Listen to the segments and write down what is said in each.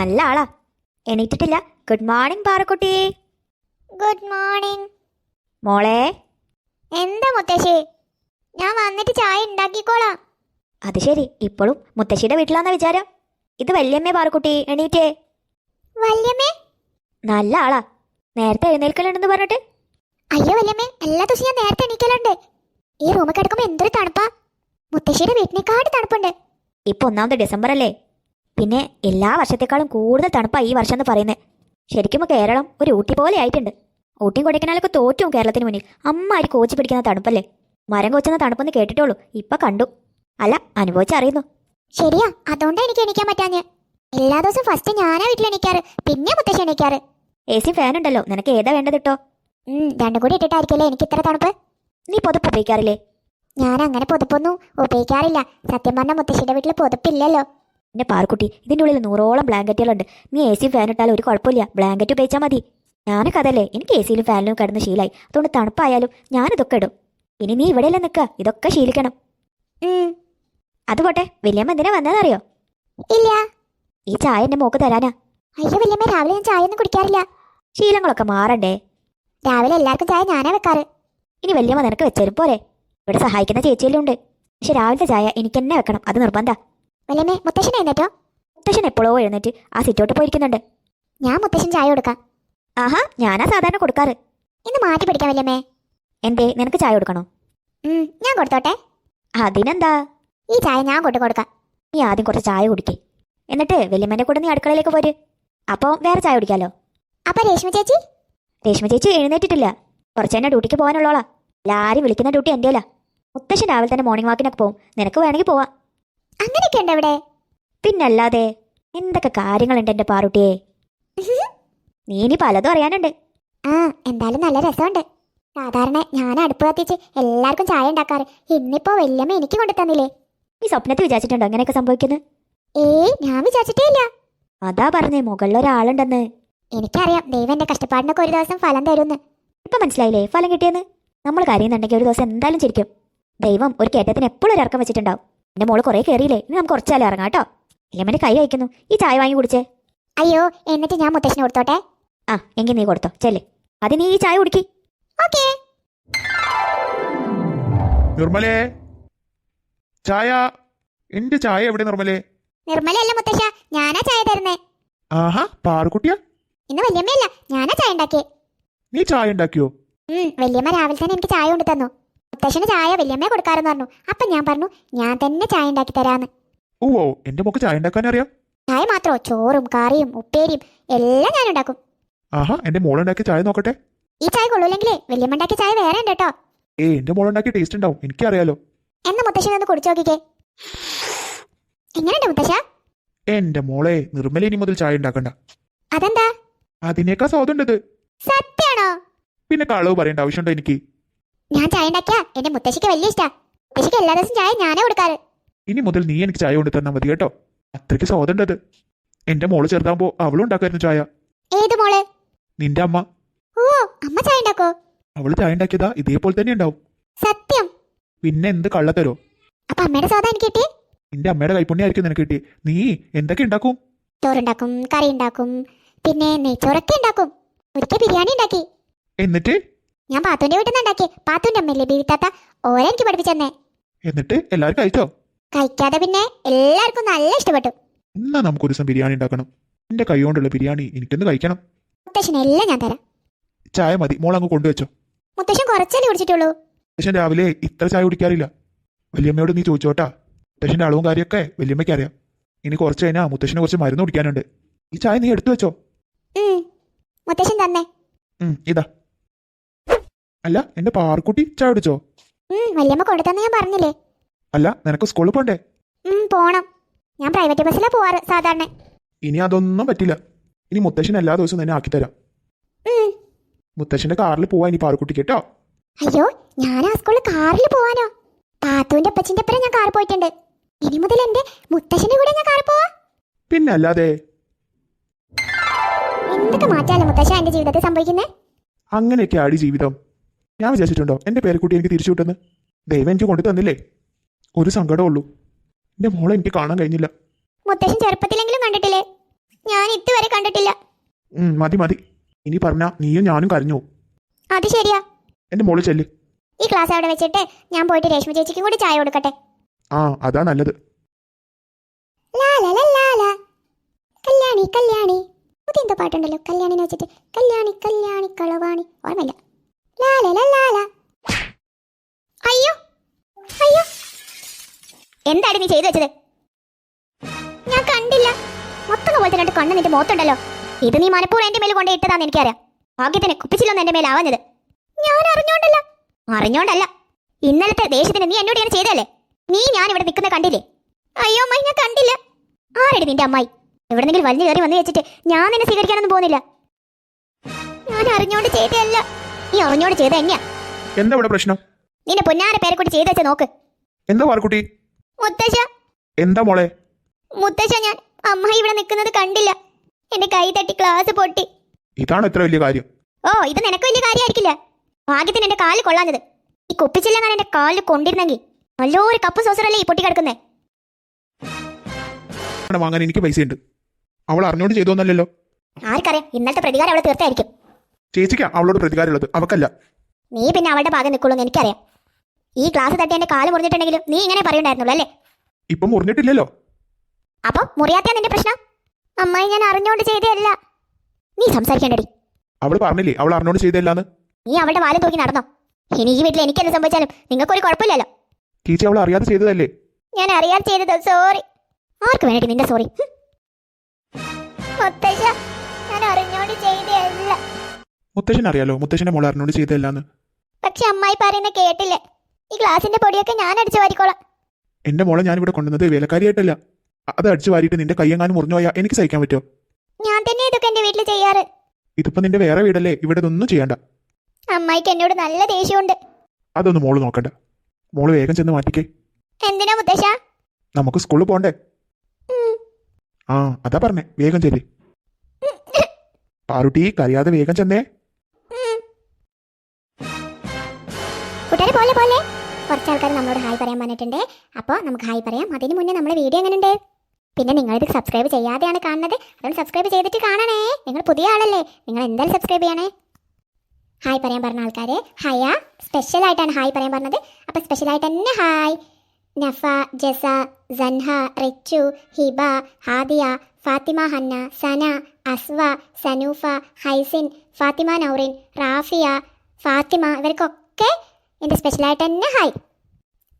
നല്ല ആളാ. എണീറ്റിട്ടില്ല. ഗുഡ് മോർണിംഗ് പാറക്കുട്ടി. ഗുഡ് മോർണിംഗ് മോളെ. എന്താ മുത്തശ്ശി? ഞാൻ വന്നിട്ട് ചായ ഉണ്ടാക്കിക്കോളാം. അത് ശരി. ഇപ്പോഴും മുത്തശ്ശിയുടെ വീട്ടിലാന്ന വിചാരം. ഇത് വല്യമ്മേ പാറക്കുട്ടി എണീറ്റേ. വല്യമ്മേ? നല്ല ആളാ. നേരത്തെ എഴുന്നേൽക്കലുണ്ടെന്ന് പറഞ്ഞിട്ട്. അയ്യോ വല്യമ്മേ എല്ലാ ദിവസവും ഞാൻ നേരത്തെ എണീക്കലുണ്ട്. ഈ റൂമിൽ കിടക്കുമ്പോൾ എന്തൊരു തണുപ്പാ. മുത്തശ്ശിയുടെ വീട്ടിനേക്കാട് തണുപ്പുണ്ട്. ഇപ്പൊ ഒന്നാമത് ഡിസംബർ അല്ലേ? പിന്നെ എല്ലാ വർഷത്തെക്കാളും കൂടുതൽ തണുപ്പാണ് ഈ വർഷം എന്ന് പറയുന്നത് ശരിക്കും കേരളം? ഒരു ഊട്ടി പോലെ ആയിട്ടുണ്ട്. ഊട്ടിയും കൊടൈക്കനാലൊക്കെ തോറ്റും കേരളത്തിന് മുന്നിൽ. അമ്മാരി കോച്ചി പിടിക്കുന്ന തണുപ്പല്ലേ? മരം കൊച്ചുന്ന തണുപ്പെന്ന് കേട്ടിട്ടുള്ളൂ ഇപ്പൊ കണ്ടു. അല്ല അനുഭവിച്ചറിയുന്നു ശരിയാ അതുകൊണ്ടാ എനിക്ക് എണീക്കാൻ പറ്റാഞ്ഞ്. എല്ലാ ദിവസവും ഫസ്റ്റ് ഞാനാ വീട്ടിൽ എണീക്കാറ് പിന്നെ മുത്തശ്ശി എണീക്കാറ്. എ സി ഫാൻ ഉണ്ടല്ലോ. നിനക്ക് ഏതാ വേണ്ടത് കിട്ടോ ഉം രണ്ടും കൂടി ഇട്ടിട്ടായിരിക്കുമല്ലേ എനിക്ക് ഇത്ര തണുപ്പ്? നീ പുതപ്പ് ഉപയോഗിക്കാറില്ലേ? ഞാൻ അങ്ങനെ പുതപ്പൊന്നും ഉപയോഗിക്കാറില്ല. സത്യം പറഞ്ഞ മുത്തശ്ശിയുടെ വീട്ടിൽ പുതപ്പില്ലല്ലോ. എന്റെ പാർക്കുട്ടി ഇതിന്റെ ഉള്ളിൽ നൂറോളം ബ്ലാങ്കറ്റുകളുണ്ട്. നീ എ സി ഫാൻ ഇട്ടാലും ഒരു കുഴപ്പമില്ല. ബ്ലാങ്കറ്റ് ഉപയോഗിച്ചാൽ മതി. ഞാനൊക്കെ അതല്ലേ എനിക്ക് എ സിയിലും ഫാനിലും കിടന്ന് ശീലായി. അതുകൊണ്ട് തണുപ്പായാലും ഞാനിതൊക്കെ ഇടും. ഇനി നീ ഇവിടെയല്ലേ നിൽക്കുക. ഇതൊക്കെ ശീലിക്കണം. അത് പോട്ടെ. വല്യമ്മ എന്തിനാ വന്നതെന്നറിയോ? ഇല്ല. ഈ ചായ എന്റെ മോക്ക് തരാനാ. അയ്യോ വലിയമ്മ രാവിലെ ഞാൻ ചായ ഒന്നും കുടിക്കാറില്ല. ശീലങ്ങളൊക്കെ മാറണ്ടേ? രാവിലെ എല്ലാവർക്കും ചായ ഞാനാ വെക്കാറ്. ഇനി വലിയമ്മ നിനക്ക് വെച്ചേരും പോരെ. ഇവിടെ സഹായിക്കുന്ന ചേച്ചിയെല്ലാം ഉണ്ട്. പക്ഷെ രാവിലത്തെ ചായ എനിക്ക് തന്നെ വെക്കണം. അത് നിർബന്ധ. വല്യമ്മേ മുത്തശ്ശൻ എഴുന്നേറ്റോ. മുത്തശ്ശൻ എപ്പോഴോ എഴുന്നേറ്റ് ആ സിറ്റോട്ട് പോയിരിക്കുന്നുണ്ട്. ഞാൻ മുത്തശ്ശൻ ചായ കൊടുക്കാം. ആഹാ ഞാനാ സാധാരണ കൊടുക്കാറ്. ഇന്ന് മാറ്റി പിടിക്കാം വല്യമ്മേ. എന്തേ നിനക്ക് ചായ കൊടുക്കണോ? ഞാൻ കൊടുത്തോട്ടെ. അതിനെന്താ? ഈ ചായ ഞാൻ കൊണ്ടു കൊടുക്കാം. നീ ആദ്യം കുറച്ച് ചായ കുടിക്കേ. എന്നിട്ട് വല്യമ്മേന്റെ കൂടെ നീ അടുക്കളയിലേക്ക് പോര്. അപ്പോൾ വേറെ ചായ കുടിക്കാലോ. അപ്പൊ രേഷ്മ ചേച്ചി? രേഷ്മ ചേച്ചി എഴുന്നേറ്റിട്ടില്ല. കുറച്ച് തന്നെ ഡ്യൂട്ടിക്ക് പോകാനുള്ളോളാ എല്ലാരും വിളിക്കുന്ന ഡ്യൂട്ടി എന്റെയല്ല മുത്തശ്ശൻ രാവിലെ തന്നെ മോർണിംഗ് വാക്കിനൊക്കെ പോകും നിനക്ക് വേണമെങ്കിൽ പോവാം. അങ്ങനെയൊക്കെ ഉണ്ട് അവിടെ. പിന്നല്ലാതെ എന്തൊക്കെ കാര്യങ്ങളുണ്ട് എന്റെ പാറുട്ടിയെ? നീ ഇനി പലതും അറിയാനുണ്ട്. ആ എന്തായാലും നല്ല രസമുണ്ട്. സാധാരണ ഞാൻ അടുപ്പ് കത്തിച്ച് എല്ലാവർക്കും ചായ ഉണ്ടാക്കാറ്. ഇന്നിപ്പോ വല്യമ്മ എനിക്ക് കൊണ്ടു തന്നില്ലേ? നീ സ്വപ്നത്തിൽ വിചാരിച്ചിട്ടുണ്ടോ അങ്ങനെയൊക്കെ സംഭവിക്കുന്നത് ഏയ് ഞാൻ വിചാരിച്ചിട്ടേ ഇല്ല. അതാ പറഞ്ഞേ മുകളിൽ ഒരാളുണ്ടെന്ന്. എനിക്കറിയാം ദൈവം എന്റെ കഷ്ടപ്പാടിനൊക്കെ ഒരു ദിവസം ഫലം തരുമെന്ന്. ഇപ്പൊ മനസ്സിലായില്ലേ ഫലം കിട്ടിയെന്ന്? നമ്മൾ കരയുന്നുണ്ടെങ്കിൽ ഒരു ദിവസം എന്തായാലും ചിരിക്കും. ദൈവം ഒരു കയറ്റത്തിന് എപ്പോഴും ഒരു ഇറക്കം വെച്ചിട്ടുണ്ടാവും. എന്റെ മോൾ കുറെ കയറിയില്ലേ ഇനി നമുക്ക് കുറച്ചാലും ഇറങ്ങാം കേട്ടോ. ഇല്ലമ്മന്റെ കൈ അയക്കുന്നു ഈ ചായ വാങ്ങി കുടിച്ചേ. അയ്യോ എന്നിട്ട് ഞാൻ മുത്തശ്ശിനെ കൊടുത്തോട്ടെ? ആ എങ്കിൽ നീ കൊടുത്തോ. ചെല്ലേ. അത് നീ ഈ ചായ കുടിക്കി. ഓക്കേ. നിർമ്മലേ. ചായ. എന്റെ ചായ എവിടെ നിർമ്മലേ? നിർമ്മലല്ല മുത്തശ്ശ ഞാനാ ചായ തരുന്നേ. ആഹാ പാറുക്കുട്ടിയാ ഇന്ന് വല്യമ്മയല്ല ഞാനാ ചായ ഉണ്ടാക്കിയേ. നീ ചായ ഉണ്ടാക്കിയോ? ഉം, വല്യമ്മ രാവിലെ തന്നെ എനിക്ക് ചായ കൊണ്ട് തന്നു മുത്തശ്ശന് ചായ വല്യമ്മയെ കൊടുക്കാറെന്ന് പറഞ്ഞു. അപ്പൊ ഞാൻ പറഞ്ഞു ഞാൻ തന്നെ ചായ ഉണ്ടാക്കി തരാന്ന്. ഓ എന്റെ മോക്ക് ചായ ഉണ്ടാക്കാൻ അറിയാം. ചായ മാത്രോ? ചോറും കറിയും ഉപ്പേരിയും എല്ലാം ഞാൻ ഉണ്ടാക്കും. ആഹാ എന്റെ മോൾ ഉണ്ടാക്കി ചായ നോക്കട്ടെ. ഈ ചായ കൊള്ളൂലെങ്കിലേ വല്യമ്മ ഉണ്ടാക്കിയ ചായ വേറെ ഉണ്ട് കേട്ടോ. ഏ എന്റെ മോൾ ഉണ്ടാക്കി ടേസ്റ്റ് ഉണ്ടാവും. എനിക്കറിയാലോ. എന്നെ മുത്തശ്ശൻ ഒന്ന് കുടിച്ചു നോക്കിക്കേ. എങ്ങനെയുണ്ട് മുത്തശ്ശ? എന്റെ മോളെ നിർമ്മല ഇനി മുതൽ ചായ ഉണ്ടാക്കണ്ട. അതെന്താ? അതിനേക്കാ സ്വാദുണ്ടത്. സത്യാണോ പിന്നെ കളവ് പറയേണ്ട ആവശ്യമുണ്ടോ എനിക്ക്? ഞാൻ ചായ ഉണ്ടാക്കിയ? എന്റെ മുത്തശ്ശിക്ക് വലിയ ഇഷ്ടാ. മുത്തശ്ശിക്ക് എല്ലാ ദിവസവും ചായ ഞാനേ കൊടുക്കാറ്. ഇനി മുതൽ നീ എനിക്ക് ചായ കൊണ്ട് തന്നാ മതി കേട്ടോ. അത്രയ്ക്ക് സ്വാദുണ്ടത് എന്റെ മോൾ ചെറുതാകുമ്പോ അവളും ഉണ്ടാക്കായിരുന്നു ചായ. ഏത് മോൾ? നിന്റെ അമ്മ. ഓ അമ്മ ചായ ഉണ്ടാക്കോ? അവൾ ചായ ഉണ്ടാക്കിയതാ ഇതേപോലെ തന്നെ ഉണ്ടാവും. സത്യം? പിന്നെ എന്ത് കള്ളത്തരോ അപ്പൊ അമ്മയുടെ സ്വാദം എനിക്ക് കിട്ടി നിന്റെ അമ്മയുടെ കൈപ്പുണ്യായിരിക്കും നിനക്ക് കിട്ടി നീ എന്തൊക്കെ ഉണ്ടാക്കും? ചോറുണ്ടാക്കും കറി ഉണ്ടാക്കും പിന്നെ നെയ്ച്ചോറൊക്കെ ഉണ്ടാക്കും. ഒരിക്കൽ ബിരിയാണി ഉണ്ടാക്കി. എന്നിട്ട്? ഞാൻ പാത്തുവിന്റെ വീട്ടിൽ നിന്ന് ഉണ്ടാക്കി പാത്തുവിന്റെ അമ്മയില്ലേ ബീവിത്താത്ത ഓരെ എനിക്ക് പഠിപ്പിച്ചെന്നേ എന്നിട്ട് എല്ലാവരും കഴിച്ചോ? കഴിക്കാതെ പിന്നെ എല്ലാവർക്കും നല്ല ഇഷ്ടപ്പെട്ടു. എന്നാ നമുക്ക് ഒരു ദിവസം ബിരിയാണി ഉണ്ടാക്കണം. എന്റെ കൈ കൊണ്ടുള്ള ബിരിയാണി എനിക്കൊന്ന് കഴിക്കണം. മുത്തശ്ശന എല്ലാം ഞാൻ തരാം. ചായ മതി. മോൾ അങ്ങ് കൊണ്ടുവച്ചോ. മുത്തശ്ശൻ കുറച്ചല്ലേ കുടിച്ചിട്ടുള്ളൂ. മുത്തശ്ശൻ രാവിലെ ഇത്ര ചായ കുടിക്കാറില്ല. വല്യമ്മയോട് നീ ചോദിച്ചോട്ടാ. മുത്തശ്ശന്റെ അളവും കാര്യമൊക്കെ വല്യമ്മയ്ക്ക് അറിയാം. ഇനി കുറച്ച് കഴിഞ്ഞാൽ മുത്തശ്ശനെ കുറച്ച് മരുന്ന് കുടിക്കാനുണ്ട്. ഈ ചായ നീ എടുത്തു വെച്ചോ. മുത്തശ്ശൻ തന്നെ. ഇതാ. അല്ല എന്റെ പാറക്കുട്ടി ചാടിച്ചോ വല്യമ്മ കൊണ്ടുതന്നെ ഞാൻ പറഞ്ഞില്ലേ? അല്ല നിനക്ക് സ്കൂളിൽ പോണ്ടേ? പോണം. ഞാൻ പ്രൈവറ്റ് ബസ്സിലാ പോവാറ് സാധാരണ. ഇനി അതൊന്നും പറ്റില്ല. ഇനി മുത്തശ്ശൻ എല്ലാ ദിവസവും തന്നെ ആക്കി തരാം. മുത്തശ്ശന്റെ കാറിൽ പോവാ ഇനി പാറക്കുട്ടി കേട്ടോ. അയ്യോ ഞാൻ ആ സ്കൂളിൽ കാറിൽ പോവാനോ? പാത്തുവിന്റെ അപ്പച്ചിന്റെ അപ്പുറം ഞാൻ കാറിൽ പോയിട്ടുണ്ട്. ഇനി മുതൽ എന്റെ മുത്തശ്ശന്റെ കൂടെ ഞാൻ കാറിൽ പോവാ. പിന്നെ അല്ലാതെ? എന്തൊക്കെ മാറ്റാലോ മുത്തശ്ശ എന്റെ ജീവിതത്തിൽ സംഭവിക്കുന്നേ? അങ്ങനെയൊക്കെ ആടി ജീവിതം. ഞാൻ വിചാരിച്ചിട്ടുണ്ടോ? എന്റെ പേരക്കുട്ടി എനിക്ക് തിരിച്ചു കിട്ടുന്നത് ദൈവം എനിക്ക് കൊണ്ടു തന്നില്ലേ? ഒരു സങ്കടം ഉള്ളൂ. എന്റെ മോളെ എനിക്ക് കാണാൻ കഴിഞ്ഞില്ല. മുത്തശ്ശൻ ചെറുപ്പത്തിലെങ്കിലും കണ്ടിട്ടില്ലേ? ഞാൻ ഇതുവരെ കണ്ടിട്ടില്ല. മതി മതി. ഇനി പറഞ്ഞാ നീയും ഞാനും കരഞ്ഞു അത് ശരിയാ. എന്റെ മോൾ ചെല്ല്. ഈ ക്ലാസ് അവിടെ വെച്ചിട്ട് ഞാൻ പോയിട്ട് രേഷ്മ ചേച്ചിക്കും കൂടി ചായ കൊടുക്കട്ടെ? ആ അതാ നല്ലത്. കല്യാണി കല്യാണി. പുതിയ പാട്ടുണ്ടല്ലോ? കല്യാണിനെ വെച്ചിട്ട് കല്യാണി കല്യാണി കളവാണി. ഓർമ്മയില്ല. അയ്യോ അയ്യോ. എന്താണ് നീ ചെയ്തു വെച്ചത്? ഞാൻ കണ്ടില്ല. മൊത്തം പോലെ തന്നെ കണ്ണ് നിന്റെ മുഖത്തുണ്ടല്ലോ. ഇത് നീ മനപ്പൂർവം എന്റെ മേൽ കൊണ്ട് ഇട്ടതാന്ന് എനിക്കറിയാം. ഭാഗ്യത്തിന് കുപ്പിച്ചിലൊന്നും എന്റെ മേലാവുന്നത് ഞാൻ അറിഞ്ഞോണ്ടല്ല. അറിഞ്ഞോണ്ടല്ല. ഇന്നലത്തെ ദേഷ്യത്തിന് നീ എന്നോട് ഇങ്ങനെ ചെയ്തല്ലേ നീ ഞാൻ ഇവിടെ നിൽക്കുന്ന കണ്ടില്ലേ? അയ്യോ അമ്മായി ഞാൻ കണ്ടില്ല. ആരടി നിന്റെ അമ്മായി? എവിടെന്നെങ്കിലും വലിഞ്ഞു കയറി വന്നു വെച്ചിട്ട് ഞാൻ നിന്നെ സ്വീകരിക്കാനൊന്നും പോകുന്നില്ല. ഞാൻ അറിഞ്ഞോണ്ട് ചെയ്തല്ല നീ അറിഞ്ഞോട് ചെയ്ത എന്നെയാ എന്താ ഇവിടെ പ്രശ്നം? നിന്റെ പൊന്നാര പേരെ കൂടി ചെയ്ത വെച്ച നോക്ക്. എന്താ പാർക്കുട്ടി മുത്തശ്ശ. എന്താ മോളെ? മുത്തശ്ശ ഞാൻ അമ്മ ഇവിടെ നിൽക്കുന്നത് കണ്ടില്ല. എന്റെ കൈ തട്ടി ക്ലാസ് പൊട്ടി. ഇതാണ് എത്ര വലിയ കാര്യം. ഓ ഇത് നിനക്ക് വലിയ കാര്യമായിരിക്കില്ല. ഭാഗ്യത്തിന് എന്റെ കാൽ കൊള്ളാഞ്ഞത്. ഈ കുപ്പിച്ചില്ലെങ്ങനെ എന്റെ കാലിൽ കൊണ്ടിരുന്നെങ്കിൽ നല്ലൊരു കപ്പ് സോസറല്ലേ ഈ പൊട്ടി കിടക്കുന്നേ? വാങ്ങാൻ എനിക്ക് പൈസ ഉണ്ട് അവൾ അറിഞ്ഞോണ്ട് ചെയ്തോന്നല്ലോ ആർക്കറിയാം ഇന്നത്തെ പ്രതികാരം അവളെ തീർത്തായിരിക്കും. ചേച്ചിക്കാ അവളോട് പ്രതികാരമുള്ളത്. അവക്കല്ല. നീ പിന്നെ അവളുടെ ഭാഗം നിൽക്കുള്ളൂ എന്ന് എനിക്കറിയാം. ഈ ക്ലാസ് തട്ടി എന്റെ കാൽ മുറിഞ്ഞിട്ടുണ്ടെങ്കിലും നീ ഇങ്ങനെ പറയണ്ടായിരുന്നുള്ളൂ അല്ലേ? ഇപ്പൊ മുറിഞ്ഞിട്ടില്ലല്ലോ. അപ്പൊ മുറിയാത്ത നിന്റെ പ്രശ്നം? അമ്മായി ഞാൻ അറിഞ്ഞോണ്ട് ചെയ്തതല്ല. നീ സംസാരിക്കണ്ടടി. അവൾ പറഞ്ഞില്ലേ? അവൾ അറിഞ്ഞോണ്ട് ചെയ്തല്ലാന്ന് നീ അവളുടെ വാലും തൂക്കി നടന്നോ? ഇനി ഈ വീട്ടിൽ എനിക്കെന്ത് സംഭവിച്ചാലും നിങ്ങൾക്കൊരു കുഴപ്പമില്ലല്ലോ. ചേച്ചി അവൾ അറിയാതെ ചെയ്തതല്ലേ? ഞാൻ അറിയാതെ ചെയ്തത് സോറി ആർക്ക് വേണ്ടി നിന്റെ സോറി മുത്തശ്ശ മുത്തശ്ശൻ അറിയാലോ മുത്തശ്ശന്റെ മോൾ അറിഞ്ഞോട് ചെയ്തല്ലാന്ന് പക്ഷെ അമ്മായി പറയുന്ന കേട്ടില്ലേ. ഈ ഗ്ലാസിന്റെ പൊടിയൊക്കെ ഞാൻ അടിച്ചു വാരിക്കോളാം. എന്റെ മോളെ ഞാൻ ഇവിടെ കൊണ്ടുവന്നത് വേലക്കാരിയായിട്ടല്ല. അത് അടിച്ചു വാരിയിട്ട് നിന്റെ കയ്യെങ്ങാനും മുറിഞ്ഞു പോയാൽ എനിക്ക് സഹിക്കാൻ പറ്റുമോ? ഞാൻ തന്നെ ഇതൊക്കെ എന്റെ വീട്ടിൽ ചെയ്യാറ്. ഇതിപ്പോ നിന്റെ വേറെ വീടല്ലേ? ഇവിടെ ഒന്നും ചെയ്യണ്ട. അമ്മായിക്ക് എന്നോട് നല്ല ദേഷ്യമുണ്ട്. അതൊന്നും മോൾ നോക്കണ്ട. മോൾ വേഗം ചെന്ന് മാറ്റിക്കേ. എന്തിനാ മുത്തശ്ശ? നമുക്ക് സ്കൂളിൽ പോണ്ടേ? ആ അതാ പറഞ്ഞേ വേഗം ചെല്ലേ. പാറുട്ടി കരയാതെ വേഗം ചെന്നേ. കൂട്ടുകാരെ പോലെ പോലെ. കുറച്ച് ആൾക്കാർ നമ്മളോട് ഹായ് പറയാൻ പറഞ്ഞിട്ടുണ്ട്. അപ്പോൾ നമുക്ക് ഹായ് പറയാം. അതിന് മുന്നേ നമ്മുടെ വീഡിയോ എങ്ങനെയുണ്ട് പിന്നെ നിങ്ങളിത് സബ്സ്ക്രൈബ് ചെയ്യാതെയാണ് കാണുന്നത്. അതുകൊണ്ട് സബ്സ്ക്രൈബ് ചെയ്തിട്ട് കാണണേ. നിങ്ങൾ പുതിയ ആളല്ലേ. നിങ്ങൾ എന്തായാലും സബ്സ്ക്രൈബ് ചെയ്യണേ. ഹായ് പറയാൻ പറഞ്ഞ ആൾക്കാർ ഹയ സ്പെഷ്യൽ ആയിട്ടാണ് ഹായ് പറയാൻ പറഞ്ഞത്. അപ്പോൾ സ്പെഷ്യൽ ആയിട്ട് തന്നെ ഹായ്. നഫ ജസ സൻഹ റിച്ചു ഹിബ ഹാദിയ ഫാത്തിമ ഹന്ന സന അസ്വ സനൂഫ ഹൈസിൻ ഫാത്തിമ നൗറിൻ റാഫിയ ഫാത്തിമ ഇവർക്കൊക്കെ എന്റെ സ്പെഷ്യലായിട്ട് തന്നെ ഹായ്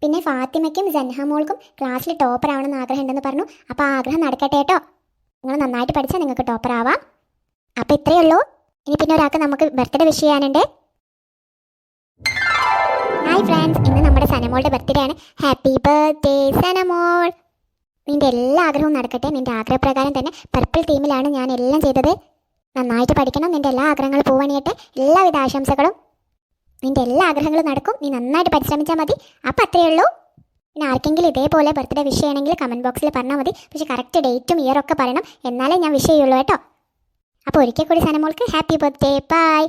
പിന്നെ ഫാത്തിമയ്ക്കും ജൻഹ മോൾക്കും ക്ലാസ്സിൽ ടോപ്പർ ആവണമെന്ന് ആഗ്രഹം ഉണ്ടെന്ന് പറഞ്ഞു. അപ്പോൾ ആ ആഗ്രഹം നടക്കട്ടെ കേട്ടോ. നിങ്ങൾ നന്നായിട്ട് പഠിച്ചാൽ നിങ്ങൾക്ക് ടോപ്പർ ആവാം. അപ്പോൾ ഇത്രയേ ഉള്ളൂ. ഇനി പിന്നെ ഒരാൾക്ക് നമുക്ക് ബർത്ത്ഡേ വിഷ് ചെയ്യാനുണ്ട്. ഹായ് ഫ്രണ്ട്സ് ഇന്ന് നമ്മുടെ സനമോളുടെ ബർത്ത്ഡേ ആണ്. ഹാപ്പി ബർത്ത്ഡേ സനമോൾ. നിന്റെ എല്ലാ ആഗ്രഹവും നടക്കട്ടെ. നിന്റെ ആഗ്രഹപ്രകാരം തന്നെ പർപ്പിൾ തീമിലാണ് ഞാൻ എല്ലാം ചെയ്തത്. നന്നായിട്ട് പഠിക്കണം. നിന്റെ എല്ലാ ആഗ്രഹങ്ങളും പോവണിയട്ടെ. എല്ലാവിധ ആശംസകളും. നിന്റെ എല്ലാ ആഗ്രഹങ്ങളും നടക്കും. നീ നന്നായിട്ട് പരിശ്രമിച്ചാൽ മതി. അപ്പം അത്രയേ ഉള്ളൂ. പിന്നെ ആർക്കെങ്കിലും ഇതേപോലെ ബർത്ത്ഡേ വിഷ് ചെയ്യണമെങ്കിൽ കമന്റ് ബോക്സിൽ പറഞ്ഞാൽ മതി. പക്ഷേ കറക്റ്റ് ഡേറ്റും ഇയറൊക്കെ പറയണം. എന്നാലേ ഞാൻ വിഷ് ചെയ്യുള്ളൂ കേട്ടോ. അപ്പോൾ ഒരിക്കൽ കൂടി സനമോൾക്ക് ഹാപ്പി ബർത്ത്ഡേ ബൈ